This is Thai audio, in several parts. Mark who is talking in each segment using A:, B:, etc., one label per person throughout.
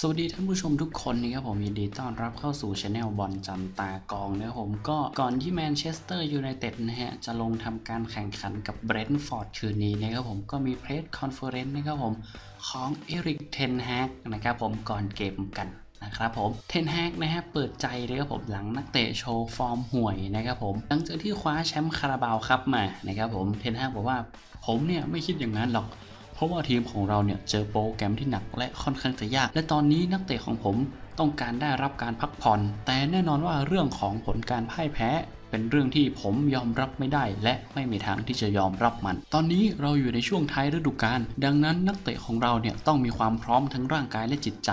A: สวัสดีท่านผู้ชมทุกคนนะครับผมยินดีต้อนรับเข้าสู่ช anel บอลจันตากองนะครับผมก็ก่อนที่แมนเชสเตอร์ยูไนเต็ดนะฮะจะลงทำการแข่งขันกับเบรนท์ฟอร์ดคืนนี้นะครับผมก็มีเพรสคอนเฟอเรนซ์นะครับผมของเอริกเทนแฮกนะครับผมก่อนเกมกันนะครับผมเทนแฮกนะฮะเปิดใจเลยครับผมหลังนักเตะโชว์ฟอร์มห่วยนะครับผมหลังจากที่คว้าแชมป์คาราบาวครับมานะครับผมเทนแฮกบอกว่าผมเนี่ยไม่คิดอย่างนั้นหรอก เพราะว่าทีมของเราเนี่ยเจอโปรแกรมที่หนักและค่อนข้างจะยาก และตอนนี้นักเตะของผมต้องการได้รับการพักผ่อน แต่แน่นอนว่าเรื่องของผลการพ่ายแพ้เป็นเรื่องที่ผมยอมรับไม่ได้ และไม่มีทางที่จะยอมรับมัน ตอนนี้เราอยู่ในช่วงท้ายฤดูกาล ดังนั้นนักเตะของเราเนี่ยต้องมีความพร้อมทั้งร่างกายและจิตใจ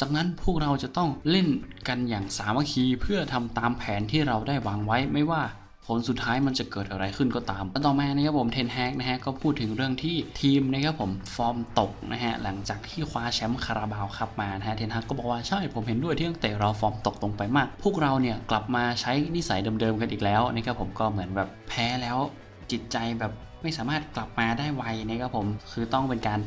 A: จากนั้นพวกเราจะต้องเล่นกันอย่างสามัคคีเพื่อทำตามแผนที่เราได้วางไว้ไม่ว่า ผลสุดท้ายมันจะเกิดอะไรขึ้นก็ตามแล้วต่อมานะครับผมเทนแฮกนะฮะก็พูดถึงเรื่องที่ทีมนะครับผมฟอร์มตกนะฮะหลังจากที่คว้าแชมป์คาราบาวครับมานะฮะเทนแฮกก็บอกว่าใช่ผมเห็นด้วยที่นักเตะเราฟอร์มตกลงไปมาก พวกเราเนี่ยกลับมาใช้นิสัยเดิมๆกันอีกแล้วนะครับผมก็เหมือนแบบแพ้แล้วจิตใจแบบไม่สามารถกลับมาได้ไวนะครับผมคือต้องเป็นการ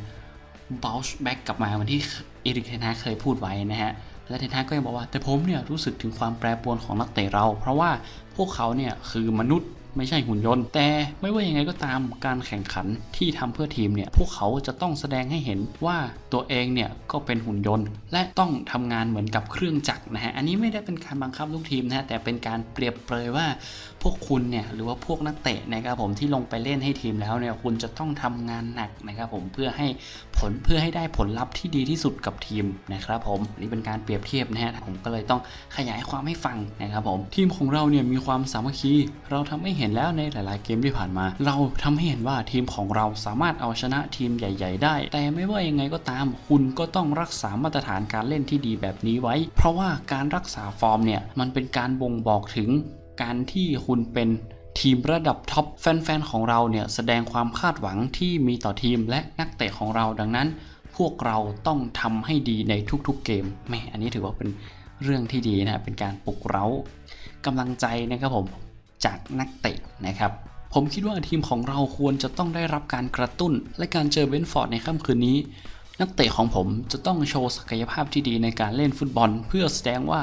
A: bounce back กลับมาเหมือนที่เอริกเทนแฮกเคยพูดไว้นะฮะ และเทนแฮกก็ยังบอกว่า แต่ผมเนี่ยรู้สึกถึงความแปรปรวนของนักเตะเรา เพราะว่าพวกเขาเนี่ยคือมนุษย์ไม่ใช่หุ่นยนต์ แต่ไม่ว่ายังไงก็ตามการแข่งขันที่ทำเพื่อทีมเนี่ยพวกเขาจะต้องแสดงให้เห็นว่าตัวเองเนี่ยก็เป็นหุ่นยนต์ และต้องทำงานเหมือนกับเครื่องจักรนะฮะอันนี้ไม่ได้เป็นการบังคับลูกทีมนะฮะแต่เป็นการเปรียบเปรยว่าพวกคุณเนี่ยหรือว่าพวกนักเตะนะครับผมที่ลงไปเล่นให้ทีมแล้วเนี่ยคุณจะต้องทำงานหนักนะครับผมเพื่อให้ ผลเพื่อให้ได้ผลลัพธ์ที่ดีที่สุดกับทีมนะครับผมนี่เป็นการเปรียบเทียบนะฮะผมก็เลยต้องขยายความให้ฟังนะครับผมทีมของเราเนี่ยมีความสามัคคี เราทำให้เห็นแล้วในหลาย ๆ เกมที่ผ่านมา เราทำให้เห็นว่าทีมของเราสามารถเอาชนะทีมใหญ่ ๆ ได้ แต่ไม่ว่ายังไงก็ตาม คุณก็ต้องรักษามาตรฐานการเล่นที่ดีแบบนี้ไว้ เพราะว่าการรักษาฟอร์มเนี่ยมันเป็นการบ่งบอกถึงการที่คุณเป็น ทีมระดับท็อปแฟนๆของเราเนี่ยแสดงความคาดหวังที่มีต่อทีมและนักเตะของเราดังนั้น พวกเราต้องทำให้ดีในทุกๆเกมแม่อันนี้ถือว่าเป็นเรื่องที่ดีนะเป็นการปลุกเร้ากำลังใจนะครับผมจากนักเตะนะครับผมคิดว่าทีมของเราควรจะต้องได้รับการกระตุ้น และการเจอเบนฟอร์ดในค่ำคืนนี้ นักเตะของผมจะต้องโชว์ศักยภาพที่ดีในการเล่นฟุตบอล เพื่อแสดงว่า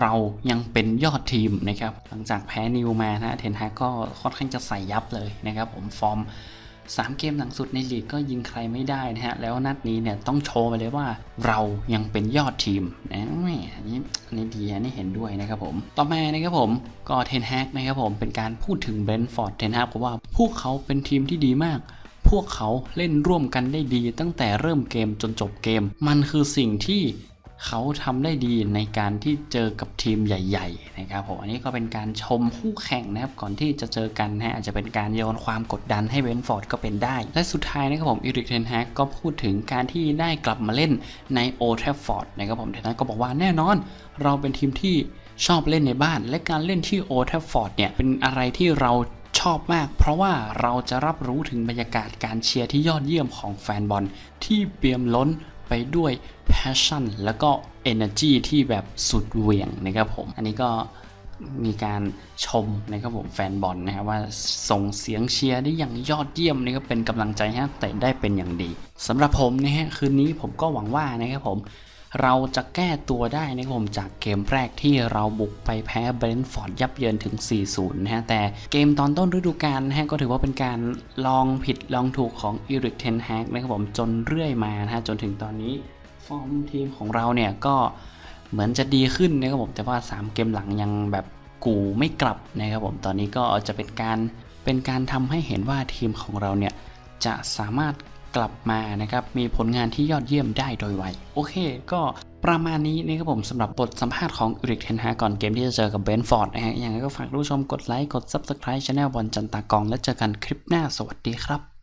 A: เรายังเป็นยอดทีมนะครับ หลังจากแพ้นิวมานะเทนฮากก็ค่อนข้างจะใส่ยับเลยนะครับ ผมฟอร์ม 3 เกมหลังสุดในลีกก็ยิงใครไม่ได้นะฮะ แล้วนัดนี้เนี่ยต้องโชว์ไปเลยว่าเรายังเป็นยอดทีมนะแหมอันนี้อันนี้ดีอันนี้เห็นด้วยนะครับผม ต่อมานะครับผมก็เทนแฮกนะครับผมเป็นการพูดถึงเบรนท์ฟอร์ดเทนฮากเพราะว่าพวกเขาเป็นทีมที่ดีมากพวกเขาเล่นร่วมกันได้ดีตั้งแต่เริ่มเกมจนจบเกม มันคือสิ่งที่ เขาทำได้ดีในการที่เจอกับทีมใหญ่ๆนะครับผมอันนี้ก็เป็นการชมคู่แข่งนะครับก่อนที่จะเจอกันนะฮะอาจจะเป็นการโยนความกดดันให้เบนฟอร์ดก็เป็นได้ และสุดท้ายนะครับผมอีริกเทนแฮกก็พูดถึงการที่ได้กลับมาเล่นในโอเทฟฟอร์ดนะครับผมเทนแฮกก็บอกว่าแน่นอน เราเป็นทีมที่ชอบเล่นในบ้าน และการเล่นที่โอเทฟฟอร์ดเนี่ยเป็นอะไรที่เราชอบมาก เพราะว่าเราจะรับรู้ถึงบรรยากาศการเชียร์ที่ยอดเยี่ยมของแฟนบอลที่เปี่ยมล้น ไปด้วย passion แล้วก็ energy ที่แบบสุดเหวี่ยงนะครับผม อันนี้ก็มีการชมนะครับผมแฟนบอลนะครับว่าส่งเสียงเชียร์ได้อย่างยอดเยี่ยมนี่ก็เป็นกำลังใจให้เตะได้เป็นอย่างดีสำหรับผมนะฮะคืนนี้ผมก็หวังว่านะครับผม เราจะแก้ตัวได้นะครับผมจากเกมแรกที่เราบุกไปแพ้เบรนท์ฟอร์ดยับเยินถึง 4-0 นะฮะ แต่เกมตอนต้นฤดูกาลนะฮะก็ถือว่าเป็นการลองผิดลองถูกของอีริกเทนแฮกนะครับผมจนเรื่อยมานะฮะจนถึงตอนนี้ฟอร์มทีมของเราเนี่ยก็เหมือนจะดีขึ้นนะครับผมแต่ว่า 3 เกมหลังยังแบบกูไม่กลับนะครับผมตอนนี้ก็จะเป็นการเป็นการทำให้เห็นว่าทีมของเราเนี่ยจะสามารถ กลับมานะครับมีผลงานที่ยอดเยี่ยมได้โดยไวโอเค ก็ประมาณนี้นะครับผมสำหรับบทสัมภาษณ์ของอุริกเทนฮาก่อนเกมที่จะเจอกับเบนฟอร์ดนะฮะอย่างไรก็ฝากผู้ชมกดไลค์กด Subscribe Channel บอลจันตากอง และเจอกันคลิปหน้าสวัสดีครับ